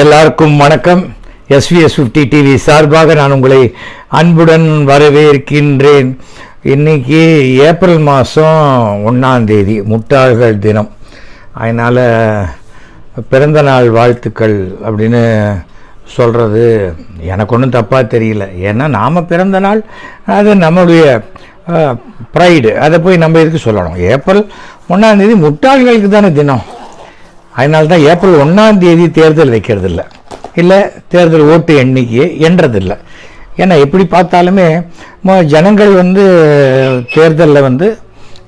எல்லாருக்கும் வணக்கம். SVS fifty TV சார்பாக நான் உங்களை அன்புடன் வரவேற்கின்றேன். இன்னைக்கு ஏப்ரல் மாதம் ஒன்றாந்தேதி முட்டாள்கள் தினம். அதனால் பிறந்த நாள் வாழ்த்துக்கள் அப்படின்னு சொல்கிறது எனக்கு ஒன்றும் தப்பாக தெரியல. ஏன்னா நாம் பிறந்த நாள் அது நம்மளுடைய ப்ரைடு அதை போய் நம்ம எதுக்கு சொல்லணும்? ஏப்ரல் ஒன்றாந்தேதி முட்டாள்களுக்கு தானே தினம். அதனால தான் ஏப்ரல் ஒன்றாம் தேதி தேர்தல் வைக்கிறது இல்லை இல்லை தேர்தல் ஓட்டு எண்ணிக்கையை எண்றதில்லை ஏன்னா எப்படி பார்த்தாலுமே ம- ஜனங்கள் வந்து தேர்தலில் வந்து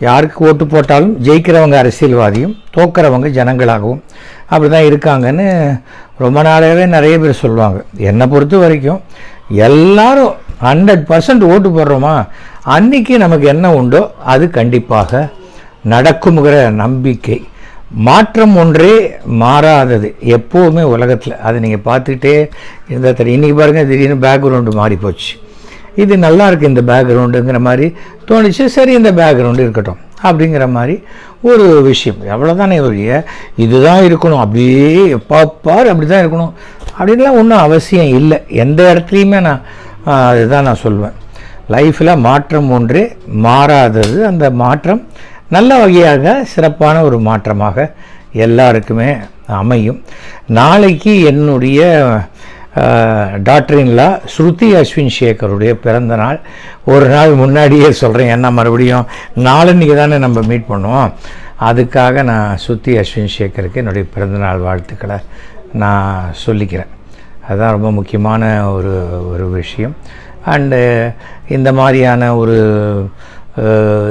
யாருக்கு ஓட்டு போட்டாலும் ஜெயிக்கிறவங்க அரசியல்வாதியும் தோக்கிறவங்க ஜனங்களாகவும் அப்படி தான் இருக்காங்கன்னு ரொம்ப நாளாகவே நிறைய பேர் சொல்லுவாங்க. என்னை பொறுத்த வரைக்கும் எல்லாரும் ஹண்ட்ரட் பர்சன்ட் ஓட்டு போடுறோமா? அன்னைக்கு நமக்கு என்ன உண்டோ அது கண்டிப்பாக நடக்குங்கிற நம்பிக்கை மாற்றம் ஒன்றே மாறாதது. எப்போவுமே உலகத்தில். அதை நீங்கள் பார்த்துக்கிட்டே இருந்தால் தெரியும். இன்றைக்கி பாருங்கள் திடீர்னு பேக்ரவுண்டு மாறி போச்சு. இது நல்லா இருக்குது இந்த பேக்ரவுண்டுங்கிற மாதிரி தோணுச்சு. சரி இந்த பேக்ரவுண்டு இருக்கட்டும் அப்படிங்கிற மாதிரி ஒரு விஷயம். எவ்வளோதானே ஒழிய இதுதான் இருக்கணும். அப்படியே பாப்பார் அப்படி தான் இருக்கணும். அப்படின்லாம் ஒன்றும் அவசியம் இல்லை. எந்த இடத்துலையுமே நான் அதுதான் நான் சொல்வேன். லைஃப்பில் மாற்றம் ஒன்றே மாறாதது. அந்த மாற்றம் நல்ல வகையாக சிறப்பான ஒரு மாற்றமாக எல்லாருக்குமே அமையும். நாளைக்கு என்னுடைய டாக்டரின்லா ஸ்ருதி அஸ்வின் சேகருடைய பிறந்த நாள். ஒரு நாள் முன்னாடியே சொல்கிறேன் என்ன மறுபடியும்? நாளன்னைக்கு தானே நம்ம மீட் பண்ணுவோம். அதுக்காக நான் ஸ்ருதி அஸ்வின் சேகருக்கு என்னுடைய பிறந்தநாள் வாழ்த்துக்களை நான் சொல்லிக்கிறேன். அதுதான் ரொம்ப முக்கியமான ஒரு ஒரு விஷயம். அண்டு இந்த மாதிரியான ஒரு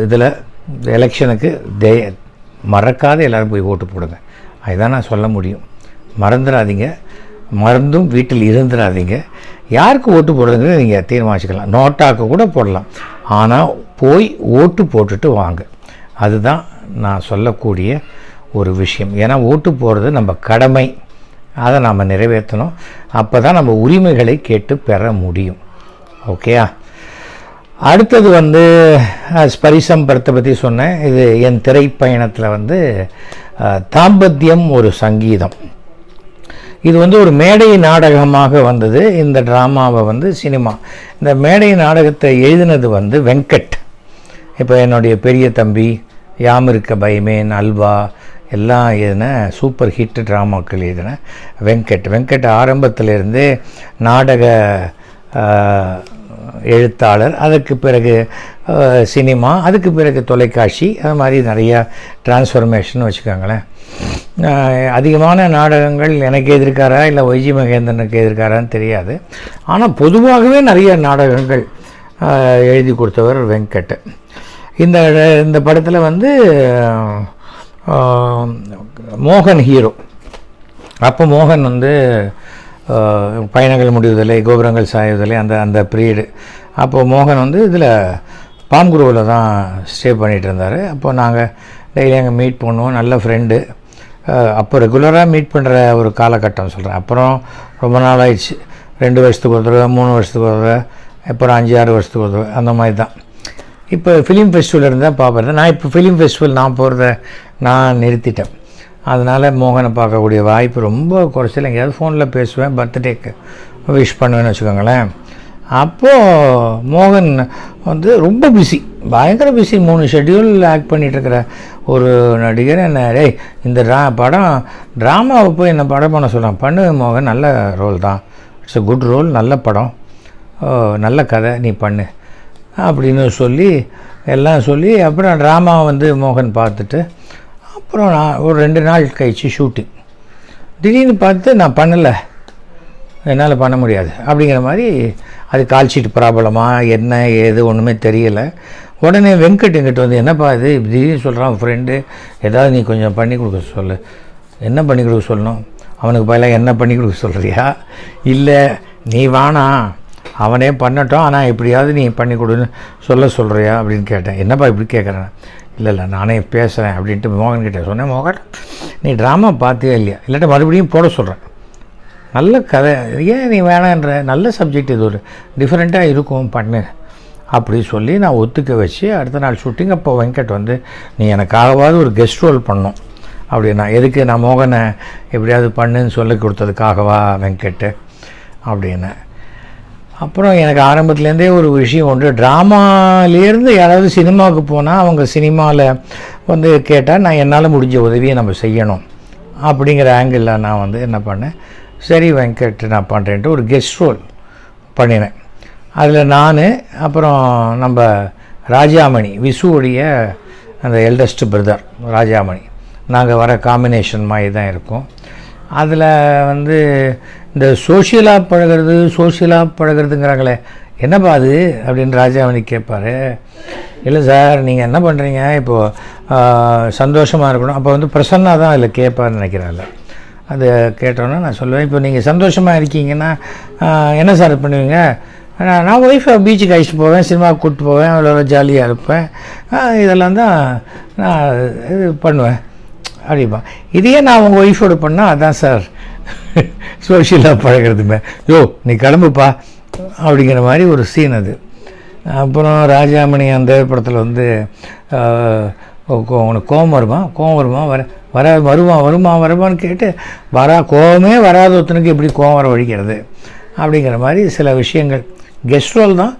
இதில் எலெக்ஷனுக்கு தே மறக்காத எல்லோரும் போய் ஓட்டு போடுங்க. அதுதான் நான் சொல்ல முடியும். மறந்துடாதீங்க. மறந்தும் வீட்டில் இருந்துடாதீங்க. யாருக்கு ஓட்டு போடுறதுங்கிறது நீங்கள் தீர்மானிச்சுக்கலாம். நோட்டாக்கு கூட போடலாம். ஆனால் போய் ஓட்டு போட்டுட்டு வாங்க. அதுதான் நான் சொல்லக்கூடிய ஒரு விஷயம். ஏன்னா ஓட்டு போடுறது நம்ம கடமை. அதை நாம் நிறைவேற்றணும். அப்போ தான் நம்ம உரிமைகளை கேட்டு பெற முடியும். ஓகேயா? அடுத்தது வந்து ஸ்பரிசம் படத்தை பற்றி சொன்னேன். இது என் திரைப்பயணத்தில் வந்து தாம்பத்தியம் ஒரு சங்கீதம். இது வந்து ஒரு மேடை நாடகமாக வந்தது. இந்த ட்ராமாவை வந்து சினிமா. இந்த மேடை நாடகத்தை எழுதினது வந்து வெங்கட். இப்போ என்னுடைய பெரிய தம்பி யாம் இருக்க பயமேன் அல்வா எல்லாம் எழுதின சூப்பர் ஹிட் ட்ராமாக்கள் எழுதின வெங்கட். வெங்கட் ஆரம்பத்திலிருந்தே நாடக எழுத்தாளர் அதுக்கு பிறகு சினிமா அதுக்கு பிறகு தொலைக்காட்சி அது மாதிரி நிறையா டிரான்ஸ்ஃபர்மேஷன் வச்சுக்கோங்களேன். அதிகமான நாடகங்கள் எனக்கு எதிர்க்காரா இல்லை ஒய்ஜி மகேந்திரனுக்கு எதிர்க்காரான்னு தெரியாது. ஆனால் பொதுவாகவே நிறைய நாடகங்கள் எழுதி கொடுத்தவர் வெங்கட். இந்த இந்த படத்தில் வந்து மோகன் ஹீரோ அப்போ மோகன் வந்து பயணங்கள் முடிவதில்லை கோபுரங்கள் சாயுவதில்லை அந்த அந்த பீரியடு அப்போது மோகன் வந்து இதில் பாம்குருவில் தான் ஸ்டே பண்ணிகிட்டு இருந்தார். அப்போது நாங்கள் டெய்லி அங்கே மீட் பண்ணுவோம் நல்ல ஃப்ரெண்டு அப்போ ரெகுலராக மீட் பண்ணுற ஒரு காலகட்டம் சொல்கிறேன் அப்புறம் ரொம்ப நாள் ஆயிடுச்சு. ரெண்டு வருஷத்துக்கு ஒரு தடவை மூணு வருஷத்துக்கு ஒரு தடவை அப்புறம் அஞ்சு ஆறு வருஷத்துக்கு ஒரு தடவை அந்த மாதிரி தான். இப்போ ஃபிலிம் ஃபெஸ்டிவல் இருந்தால் பார்ப்பறது நான் இப்போ ஃபிலிம் ஃபெஸ்டிவல் நான் போகிறத நான் நிறுத்திட்டேன். அதனால் மோகனை பார்க்கக்கூடிய வாய்ப்பு ரொம்ப குறைச்சல். எங்கேயாவது ஃபோனில் பேசுவேன் பர்த்டேக்கு விஷ் பண்ணுவேன்னு வச்சுக்கோங்களேன். அப்போது மோகன் வந்து ரொம்ப பிஸி பயங்கர பிஸி மூணு ஷெட்யூல் ஆக்ட் பண்ணிகிட்ருக்கிற இருக்கிற ஒரு நடிகர். என்ன டேய் இந்த ட்ரா படம் ட்ராமாவை போய் என்ன படம் பண்ண சொல்கிறான் பண்ணு மோகன் நல்ல ரோல் தான். இட்ஸ் எ குட் ரோல் நல்ல படம். ஓ, நல்ல கதை நீ பண்ணு. அப்படின்னு சொல்லி எல்லாம் சொல்லி அப்புறம் ட்ராமா வந்து மோகன் பார்த்துட்டு அப்புறம் நான் ஒரு ரெண்டு நாள் கழிச்சு ஷூட்டிங் திடீர்னு பார்த்து நான் பண்ணலை. என்னால் பண்ண முடியாது. அப்படிங்கிற மாதிரி அது கால் ஷீட் ப்ராப்ளமா என்ன ஏது ஒன்றுமே தெரியலை. உடனே வெங்கட் எங்கிட்ட வந்து என்னப்பா இது? திடீர்னு சொல்கிறான் ஃப்ரெண்டு ஏதாவது நீ கொஞ்சம் பண்ணி கொடுக்க சொல்லு. என்ன பண்ணி கொடுக்க சொல்லணும்? அவனுக்கு பதிலாக என்ன பண்ணி கொடுக்க சொல்கிறியா இல்லை நீ வானா அவனே பண்ணட்டும். ஆனால் எப்படியாவது நீ பண்ணி கொடுன்னு சொல்ல சொல்கிறியா அப்படின்னு கேட்டேன். என்னப்பா இப்படி கேட்குறேன் இல்லை இல்லை நானே பேசுகிறேன் அப்படின்ட்டு மோகன் கிட்டே சொன்னேன் மோகன் நீ ட்ராமா பார்த்தியா இல்லையா? இல்லாட்ட மறுபடியும் போட சொல்கிறேன் நல்ல கதை. ஏன் நீ வேணான்ற? நல்ல சப்ஜெக்ட் இது ஒரு. டிஃப்ரெண்ட்டாக இருக்கும் பண்ணு. அப்படி சொல்லி நான் ஒத்துக்க வச்சு அடுத்த நாள் ஷூட்டிங் அப்போ வெங்கட் வந்து நீ எனக்காகவாவது ஒரு கெஸ்ட் ரோல் பண்ணும் அப்படின்னா எதுக்கு நான் மோகனை எப்படியாவது பண்ணுன்னு சொல்லி கொடுத்ததுக்காகவா வெங்கட்டு? அப்படின்னு அப்புறம் எனக்கு ஆரம்பத்துலேருந்தே ஒரு விஷயம் உண்டு. ட்ராமாலேருந்து யாராவது சினிமாவுக்கு போனால் அவங்க சினிமாவில் வந்து கேட்டால் நான் என்னால் முடிஞ்ச உதவியை நம்ம செய்யணும். அப்படிங்கிற ஆங்கிளில் நான் வந்து என்ன பண்ணேன். சரி வெங்கட் நான் பண்ணுறேன்ட்டு ஒரு கெஸ்ட் ரோல் பண்ணினேன். அதில் நான் அப்புறம் நம்ம ராஜாமணி விசுவோடைய அந்த எல்டஸ்ட் பிரதர் ராஜாமணி. நாங்கள் வர காம்பினேஷன் மாதிரி தான் இருக்கும். அதில் வந்து இந்த சோஷியலாக பழகிறது சோஷியலாக பழகிறதுங்கிறாங்களே என்னப்பா அது? அப்படின்னு ராஜாவணி கேட்பாரு. இல்லை சார் நீங்கள் என்ன பண்ணுறீங்க இப்போது சந்தோஷமாக இருக்கணும். அப்போ வந்து பிரசன்னா தான் அதில் கேட்பார்னு நினைக்கிறாள் அது கேட்டோன்னே நான் சொல்லுவேன் இப்போ நீங்கள் சந்தோஷமாக இருக்கீங்கன்னா என்ன சார் பண்ணுவீங்க? நான் நான் ஒய்ஃபை பீச்சுக்கு அழைச்சிட்டு போவேன் சினிமாவுக்கு கூப்பிட்டு போவேன் அவ்வளோ ஜாலியாக இருப்பேன். இதெல்லாம் தான் நான் இது பண்ணுவேன். அப்படிப்பா இதையே நான் உங்கள் ஒய்ஃபோடு பண்ணால் அதான் சார் சோஷியலாக பழகிறதுமே. யோ நீ கிளம்புப்பா. அப்படிங்கிற மாதிரி ஒரு சீன் அது. அப்புறம் ராஜாமணி அந்த படத்தில் வந்து உனக்கு உனக்கு கோவம் வருமா? கோவம் வருமா? வர வர வருவான் வருமா வருமான்னு கேட்டு வரா கோவமே வராத ஒருத்தனுக்கு எப்படி கோவம் வர வழிக்கிறது அப்படிங்கிற மாதிரி சில விஷயங்கள். கெஸ்ட் ரோல் தான்.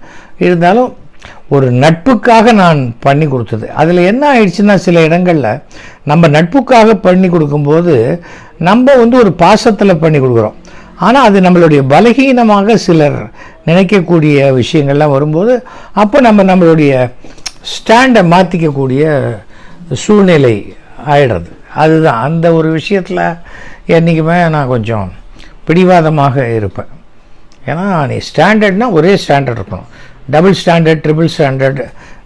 இருந்தாலும் ஒரு நட்புக்காக நான் பண்ணி கொடுத்தது. அதில் என்ன ஆயிடுச்சுன்னா சில இடங்களில் நம்ம நட்புக்காக பண்ணி கொடுக்கும்போது நம்ம வந்து ஒரு பாசத்தில் பண்ணி கொடுக்குறோம். ஆனால் அது நம்மளுடைய பலகீனமாக சிலர் நினைக்கக்கூடிய விஷயங்கள்லாம் வரும்போது அப்போ நம்ம நம்மளுடைய ஸ்டாண்டை மாற்றிக்கக்கூடிய சூழ்நிலை ஆயிடுறது. அதுதான். அந்த ஒரு விஷயத்தில் என்றைக்குமே நான் கொஞ்சம் பிடிவாதமாக இருப்பேன். ஏன்னா நீ ஸ்டாண்டர்ட்னா ஒரே ஸ்டாண்டர்ட் இருக்கணும். டபுள் ஸ்டாண்டர்ட் ட்ரிபிள் ஸ்டாண்டர்ட்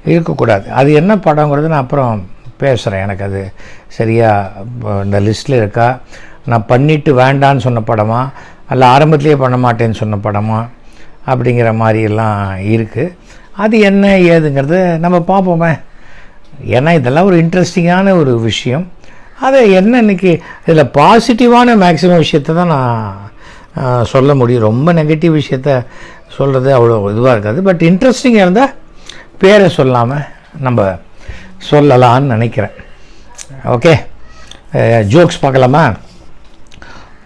இருக்கக்கூடாது. அது என்ன படங்கிறது நான் அப்புறம் பேசுகிறேன் எனக்கு அது சரியாக இந்த லிஸ்ட்டில் இருக்கா? நான் பண்ணிட்டு வேண்டான்னு சொன்ன படமா? அல்ல ஆரம்பத்திலேயே பண்ண மாட்டேன்னு சொன்ன படமா? அப்படிங்கிற மாதிரியெல்லாம் இருக்குது அது என்ன ஏதுங்கிறது நம்ம பார்ப்போமே. ஏன்னா இதெல்லாம் ஒரு இன்ட்ரெஸ்டிங்கான ஒரு விஷயம். அதை என்ன இன்றைக்கி இதில் பாசிட்டிவான மேக்ஸிமம் விஷயத்தை தான் நான் சொல்ல முடியும். ரொம்ப நெகட்டிவ் விஷயத்த சொல்கிறது அவ்வளோ இதுவாக இருக்காது. பட் இன்ட்ரெஸ்டிங்காக இருந்தால் பேரை சொல்லாமல் நம்ம சொல்லலான்னு நினைக்கிறேன். ஓகே ஜோக்ஸ் பார்க்கலாமா?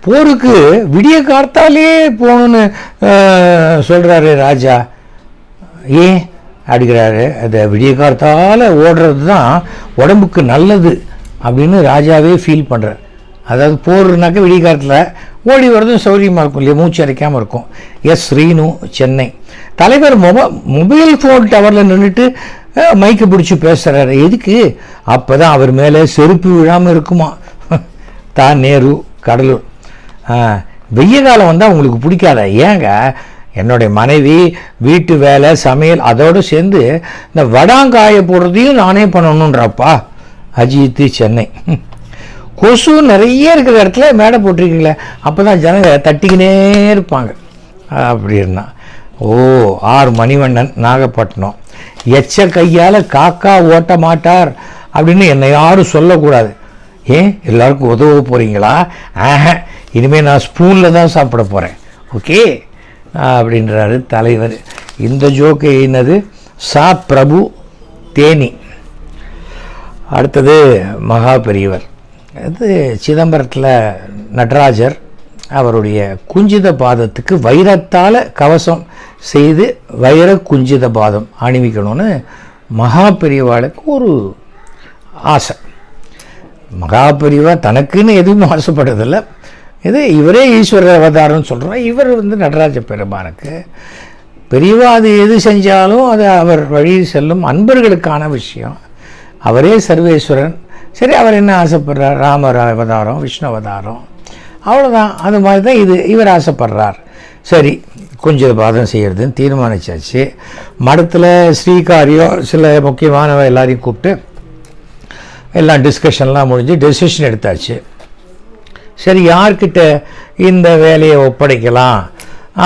போருக்கு விடிய காத்தாலே போகணுன்னு சொல்கிறாரு ராஜா. ஏன் அப்படிங்கிறாரு அந்த விடிய காத்தால் ஓடுறது தான் உடம்புக்கு நல்லது அப்படின்னு ராஜாவே ஃபீல் பண்ணுறார் அதாவது போடுறதுனாக்க விடிகாலத்தில் ஓடி வர்றதும் சௌரியமாக இருக்கும் இல்லையா? மூச்சு அடைக்காமல் இருக்கும். எஸ் ஸ்ரீனு சென்னை. தலைவர் மொப மொபைல் ஃபோன் டவரில் நின்றுட்டு மைக்கை பிடிச்சி பேசுகிறாரு எதுக்கு? அப்போ தான் அவர் மேலே செருப்பு விழாமல் இருக்குமா? தான் நேரு கடலூர். வெய்ய காலம் வந்தால் உங்களுக்கு பிடிக்காத? ஏங்க என்னுடைய மனைவி வீட்டு வேலை சமையல் அதோடு சேர்ந்து இந்த வடாங்காய போடுறதையும் நானே பண்ணணுன்றப்பா அஜித்து சென்னை. கொசு நிறைய இருக்கிற இடத்துல மேடை போட்டிருக்கீங்களே அப்போ தான் ஜனங்க தட்டிக்கினே இருப்பாங்க. அப்படின்னா ஓ ஆர் மணிவண்ணன் நாகப்பட்டினம். எச்ச கையால் காக்கா ஓட்ட மாட்டார் அப்படின்னு என்னை யாரும் சொல்லக்கூடாது. ஏன்? எல்லாருக்கும் உதவ போகிறீங்களா ஆஹ இனிமேல் நான் ஸ்பூனில் தான் சாப்பிட போகிறேன் ஓகே அப்படின்றாரு தலைவர். இந்த ஜோக்கு என்னது? சா பிரபு தேனி. அடுத்தது மகா பெரியவர். இது சிதம்பரத்தில் நடராஜர் அவருடைய குஞ்சித பாதத்துக்கு வைரத்தால் கவசம் செய்து வைர குஞ்சித பாதம் அணிவிக்கணும்னு மகா பெரியவாளுக்கு ஒரு ஆசை. மகா பெரியவா தனக்குன்னு எதுவும் ஆசைப்படுறதில்லை. இது இவரே ஈஸ்வரர் அவதாரம்னு சொல்கிறோம் இவர் வந்து நடராஜ பெருமானுக்கு பெரியவா அது எது செஞ்சாலும் அது அவர் வழி செல்லும் அன்பர்களுக்கான விஷயம். அவரே சர்வேஸ்வரன். சரி அவர் என்ன ஆசைப்படுறார்? ராமர் அவதாரம் விஷ்ணு அவதாரம். அவ்வளோதான் அது மாதிரி தான் இது. இவர் ஆசைப்படுறார். சரி கொஞ்சம் பாதம் செய்கிறதுன்னு தீர்மானிச்சாச்சு. மடத்தில் ஸ்ரீகாரியம் சில முக்கியமானவ எல்லாரையும் கூப்பிட்டு எல்லாம் டிஸ்கஷன்லாம் முடிஞ்சு டெசிஷன் எடுத்தாச்சு. சரி யார்கிட்ட இந்த வேலையை ஒப்படைக்கலாம்?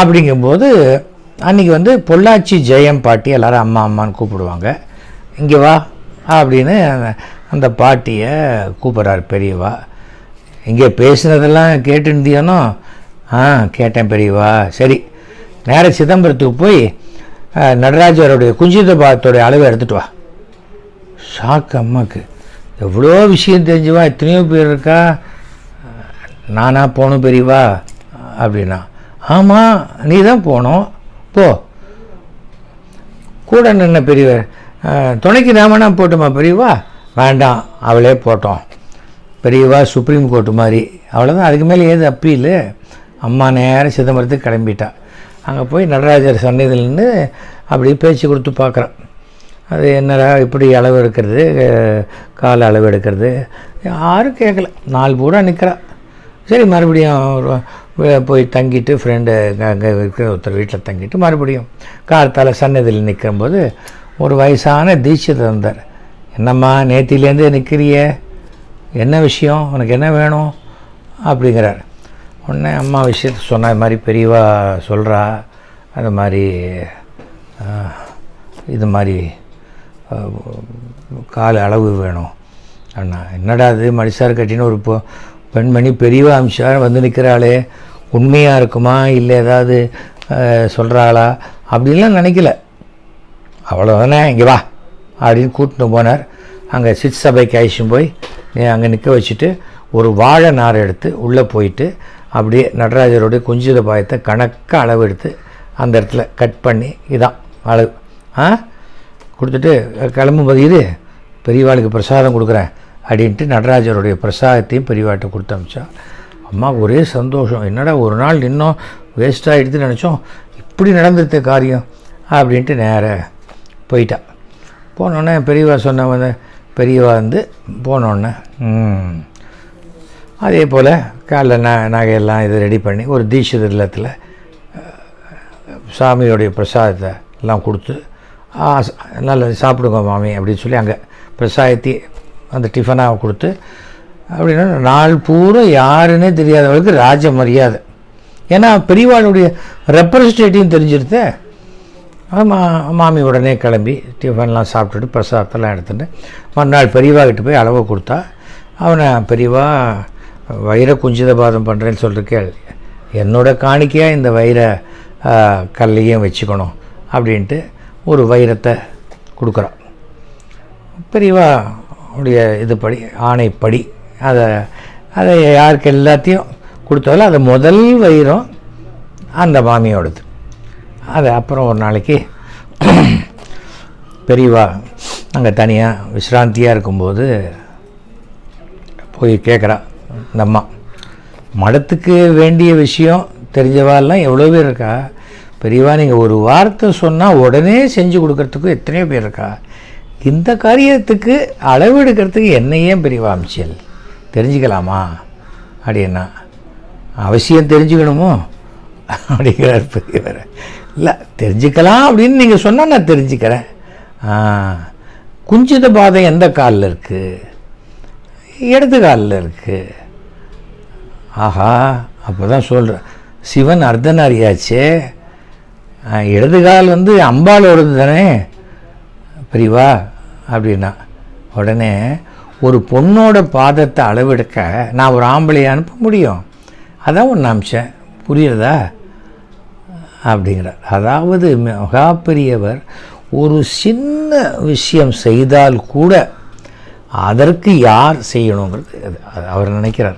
அப்படிங்கும்போது அன்றைக்கி வந்து பொள்ளாச்சி ஜெயம் பாட்டி எல்லோரும் அம்மா அம்மான்னு கூப்பிடுவாங்க. இங்கே வா அப்படின்னு அந்த- பாட்டியை கூப்பிட்றாரு பெரியவா. இங்கே பேசுனதெல்லாம் கேட்டுருந்தியானோ ஆ கேட்டேன் பெரியவா. சரி. நேர சிதம்பரத்துக்கு போய் நடராஜருடைய குஞ்சித பாதத்தோடைய அளவை எடுத்துகிட்டு வா. ஷாக் அம்மாக்கு. எவ்வளோ விஷயம் தெரிஞ்சுவா? எத்தனையோ பேர் இருக்கா? நானா போகணும் பெரியவா? அப்படின்னா. ஆமாம் நீ தான் போகணும். போ. கூட நின்ன பெரியவர் துணைக்கு நாமனா போட்டுமா பெரியவா? வேண்டாம் அவளே போட்டோம். பெரியவா சுப்ரீம் கோர்ட்டு மாதிரி. அவ்வளோதான் அதுக்கு மேலே ஏது அப்பீல் அம்மா நேரம் சிதம்பரத்துக்கு கிளம்பிட்டா. அங்கே போய் நடராஜர் சன்னதியில் நின்று அப்படி பேச்சு கொடுத்து பார்க்குறான். அது என்னடா இப்படி அளவு எடுக்கிறது கால கால் அளவு எடுக்கிறது? யாரும் கேட்கல நாள் பூரா நிற்கிறா சரி மறுபடியும் போய் தங்கிட்டு ஃப்ரெண்டு அங்கே இருக்கிற ஒருத்தர் வீட்டில் தங்கிட்டு மறுபடியும் காலத்தால் சன்னதியில் நிற்கும்போது ஒரு வயசான தீட்சிதர் இருந்தார் என்னம்மா நேத்திலேருந்து நிற்கிறியே என்ன விஷயம்? உனக்கு என்ன வேணும்? அப்படிங்கிறார். உடனே அம்மா விஷயத்த சொன்ன இது மாதிரி பெரியவா சொல்கிறா அது மாதிரி இது மாதிரி கால கால் அளவு வேணும். அண்ணா என்னடா அது மடிசார் கட்டின்னு ஒரு பொ- பெண்மணி பெரியவா அம்சா வந்து நிற்கிறாளே உண்மையாக இருக்குமா? இல்லை ஏதாவது சொல்கிறாளா அப்படின்லாம் நினைக்கல. அவ்வளோதானே இங்கே வா. அப்படின்னு கூட்டிட்டு போனார். அங்கே சித் சபைக்கு அழிச்சும் போய் அங்கே நிற்க வச்சுட்டு ஒரு வாழை நார் எடுத்து உள்ளே போயிட்டு அப்படியே நடராஜருடைய குஞ்சித பாயத்தை கணக்காக அளவு எடுத்து அந்த இடத்துல கட் பண்ணி இதான் அளவு ஆ? கொடுத்துட்டு கிளம்பும்போது இது பெரியவாளுக்கு பிரசாதம் கொடுக்குறேன் அப்படின்ட்டு நடராஜருடைய பிரசாதத்தையும் பெரியவாட்ட கொடுத்து அமிச்சா. அம்மா ஒரே சந்தோஷம். என்னடா ஒரு நாள் இன்னும் வேஸ்ட்டாகிடுதுன்னு நினச்சோம். இப்படி நடந்துருத்த காரியம் அப்படின்ட்டு நேர போயிட்டா. போனோடனே பெரியவா சொன்னவங்க பெரியவா வந்து போனோடனே அதே போல் காலைல ந நகையெல்லாம் இது ரெடி பண்ணி ஒரு தீட்சிதர் இல்லத்தில் சாமியோடைய பிரசாதத்தை எல்லாம் கொடுத்து "ஆ, ச- நல்ல சாப்பிடுங்க மாமி அப்படின்னு சொல்லி அங்கே பிரசாதத்தை அந்த டிஃபனாக கொடுத்து அப்படின்னா நாள் பூரா யாருன்னே தெரியாதவளுக்கு ராஜ மரியாதை. ஏன்னா பெரியவாளுடைய ரெப்ரசன்டேட்டிவ் தெரிஞ்சிருத்தே. மா மாமி உடனே கிளம்பி டிஃபன்லாம் சாப்பிட்டுட்டு பிரசாதத்தெல்லாம் எடுத்துட்டு மறுநாள் பெரியவாகிட்டு போய் அளவை கொடுத்தா அவனை பெரியவா வைர குஞ்சித பாதம் பண்ணுறேன்னு சொல்லிருக்கேள் என்னோட காணிக்கையாக இந்த வைர கல்லையும் வச்சுக்கணும் அப்படின்ட்டு ஒரு வைரத்தை கொடுக்குறான் பெரியவா உடைய இதுபடி ஆணைப்படி அதை அதை யாருக்கு எல்லாத்தையும் கொடுத்தாலும் அது முதல் வைரம் அந்த மாமியோடது. அது அப்புறம் ஒரு நாளைக்கு பெரியவா அங்கே தனியாக விசிராந்தியாக இருக்கும்போது போய் கேட்குறா இந்த அம்மா மடத்துக்கு வேண்டிய விஷயம் தெரிஞ்சவாலாம் எவ்வளோ பேர் இருக்கா? பெரியவா நீங்கள் ஒரு வார்த்தை சொன்னால் உடனே செஞ்சு கொடுக்கறதுக்கு எத்தனையோ பேர் இருக்கா? இந்த காரியத்துக்கு அளவு எடுக்கிறதுக்கு என்னையே பெரியவா அமிச்சல் தெரிஞ்சுக்கலாமா? அப்படின்னா அவசியம் தெரிஞ்சுக்கணுமோ? அப்படிங்கிறார் பெரியவர். இல்லை தெரிஞ்சுக்கலாம் அப்படின்னு நீங்கள் சொன்னால் நான் தெரிஞ்சுக்கிறேன். குஞ்சித பாதம் எந்த காலில் இருக்குது இடது காலில் இருக்குது ஆஹா அப்போ தான் சொல்கிறேன் சிவன் அர்த்தநாரியாச்சே ஆ, இடது கால் வந்து அம்பாலோடது தானே? பிரிவா அப்படின்னா. உடனே ஒரு பொண்ணோட பாதத்தை அளவெடுக்க நான் ஒரு ஆம்பளையை அனுப்ப முடியும்? அதான் ஒன்று அமிச்சேன் புரியுறதா? அப்படிங்கிறார். அதாவது மகா பெரியவர் ஒரு சின்ன விஷயம் செய்தால் கூட அதற்கு யார் செய்யணுங்கிறது அது- அவர் நினைக்கிறார்.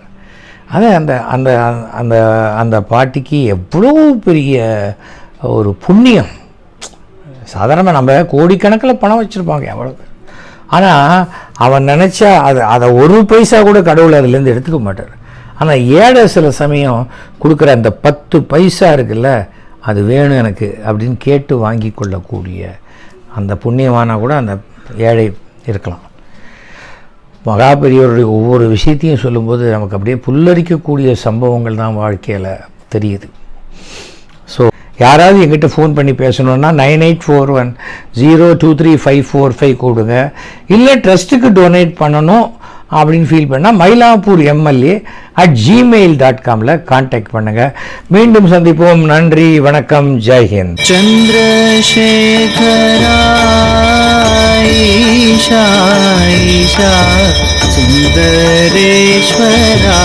அது அந்த அந்த அந்த அந்த பாட்டிக்கு எவ்வளோ பெரிய ஒரு புண்ணியம். சாதாரணமாக நம்ம கோடிக்கணக்கில் பணம் வச்சுருப்பாங்க எவ்வளோ ஆனால் அவன் நினச்சா அது அதை ஒரு பைசா கூட கடவுள் அதுலேருந்து எடுத்துக்க மாட்டார். ஆனால் ஏழை சில சமயம் கொடுக்குற அந்த பத்து பைசா இருக்குல்ல அது வேணும் எனக்கு அப்படின்னு கேட்டு வாங்கி கொள்ளக்கூடிய அந்த புண்ணியமானால் கூட அந்த ஏழை இருக்கலாம். மகா பெரியவருடைய ஒவ்வொரு விஷயத்தையும் சொல்லும்போது நமக்கு அப்படியே புல்லரிக்கக்கூடிய சம்பவங்கள் தான் வாழ்க்கையில் தெரியுது. ஸோ யாராவது எங்கிட்ட ஃபோன் பண்ணி பேசணுன்னா nine eight four one zero two three five four five கொடுங்க. இல்லை ட்ரஸ்ட்டுக்கு டொனேட் பண்ணணும். அப்படின்னு ஃபீல் பண்ணால் Mylapore MLA at Gmail dot Kamil contact பண்ணுங்கள் மீண்டும் சந்திப்போம். நன்றி. வணக்கம். ஜெய்ஹிந்த் சந்திரசேகராயிஷா சுந்தரேஸ்வரா.